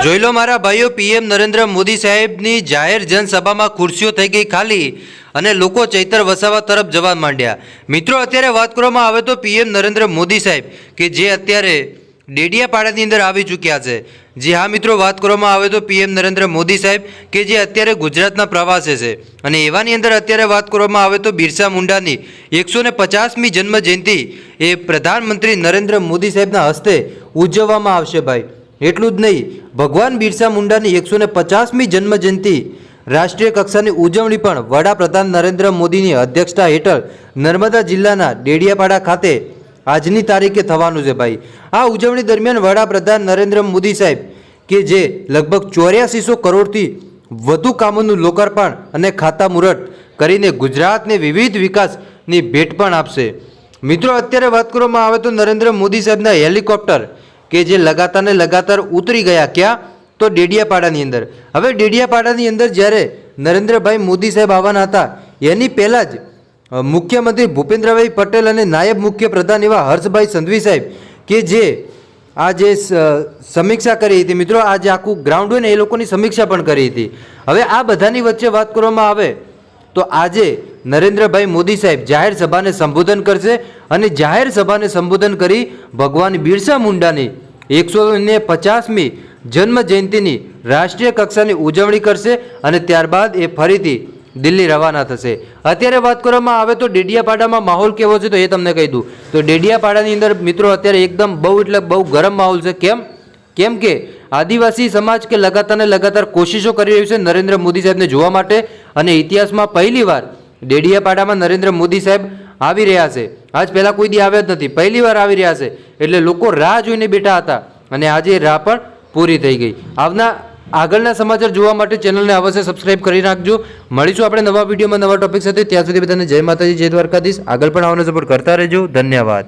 જોઈ લો મારા ભાઈઓ, પીએમ નરેન્દ્ર મોદી સાહેબની જાહેર જનસભામાં ખુરશીઓ થઈ ગઈ ખાલી અને લોકો ચૈતર વસાવા તરફ જવા માંડ્યા. મિત્રો, અત્યારે વાત કરવામાં આવે તો પીએમ નરેન્દ્ર મોદી સાહેબ, કે જે અત્યારે ડેડિયાપાડાની અંદર આવી ચૂક્યા છે. જી હા મિત્રો, વાત કરવામાં આવે તો પીએમ નરેન્દ્ર મોદી સાહેબ, કે જે અત્યારે ગુજરાતના પ્રવાસે છે. અને એવાની અંદર અત્યારે વાત કરવામાં આવે તો બિરસા મુંડાની એકસો ને પચાસમી જન્મ જયંતિ એ પ્રધાનમંત્રી નરેન્દ્ર મોદી સાહેબના હસ્તે ઉજવવામાં આવશે ભાઈ. એટલું જ નહીં ભગવાન બિરસા મુંડાની એકસો ને પચાસમી જન્મ જયંતિ રાષ્ટ્રીય કક્ષાની ઉજવણી પણ વડાપ્રધાન નરેન્દ્ર મોદીની અધ્યક્ષતા હેઠળ નર્મદા જિલ્લાના ડેડિયાપાડા ખાતે આજની તારીખે થવાનું છે ભાઈ. આ ઉજવણી દરમિયાન વડાપ્રધાન નરેન્દ્ર મોદી સાહેબ કે જે લગભગ ચોર્યાસીસો કરોડથી વધુ કામોનું લોકાર્પણ અને ખાતામુહૂર્ત કરીને ગુજરાતને વિવિધ વિકાસની ભેટ પણ આપશે. મિત્રો, અત્યારે વાત કરવામાં આવે તો નરેન્દ્ર મોદી સાહેબના હેલિકોપ્ટર કે જે લગાતાર ને લગાતાર ઉતરી ગયા ક્યાં? તો ડેડિયાપાડાની અંદર. હવે ડેડિયાપાડાની અંદર જ્યારે નરેન્દ્રભાઈ મોદી સાહેબ આવવાના હતા, એની પહેલાં જ મુખ્યમંત્રી ભૂપેન્દ્રભાઈ પટેલ અને નાયબ મુખ્ય પ્રધાન એવા હર્ષભાઈ સંઘવી સાહેબ કે જે આ જે સમીક્ષા કરી હતી. મિત્રો આ જે આખું ગ્રાઉન્ડ હોય ને એ લોકોની સમીક્ષા પણ કરી હતી. હવે આ બધાની વચ્ચે વાત કરવામાં આવે, તો આજે નરેન્દ્રભાઈ મોદી સાહેબ જાહેર સભાને સંબોધન કરશે અને જાહેર સભાને સંબોધન કરી ભગવાન બિરસા મુંડાની એકસો ને પચાસમી જન્મ જયંતિની રાષ્ટ્રીય કક્ષાની ઉજવણી કરશે અને ત્યારબાદ એ ફરીથી દિલ્હી રવાના થશે. અત્યારે વાત કરવામાં આવે તો ડેડિયાપાડામાં માહોલ કેવો છે તો એ તમને કહી દઉં. તો ડેડિયાપાડાની અંદર મિત્રો અત્યારે એકદમ બહુ એટલે બહુ ગરમ માહોલ છે. કેમ? કેમ કે આદિવાસી સમાજ કે લગાતાર ને લગાતાર કોશિશો કરી રહ્યું છે નરેન્દ્ર મોદી સાહેબને જોવા માટે. અને ઇતિહાસમાં પહેલીવાર ડેડિયાપાડામાં નરેન્દ્ર મોદી સાહેબ આવી રહ્યા છે. આજ પહેલાં કોઈ દી આવ્યા જ નથી. પહેલી વાર આવી રહ્યા છે. એટલે લોકો રાહ જોઈને બેઠા હતા અને આજે રાહ પણ પૂરી થઈ ગઈ. આવના આગળના સમાચાર જોવા માટે ચેનલને અવશ્ય સબસ્ક્રાઇબ કરી રાખજો. મળીશું આપણે નવા વિડીયોમાં નવા ટોપિક સાથે. ત્યાં સુધી બધાને જય માતાજી, જય દ્વારકાધીશ. આગળ પણ આવવાનો સપોર્ટ કરતા રહેજો. ધન્યવાદ.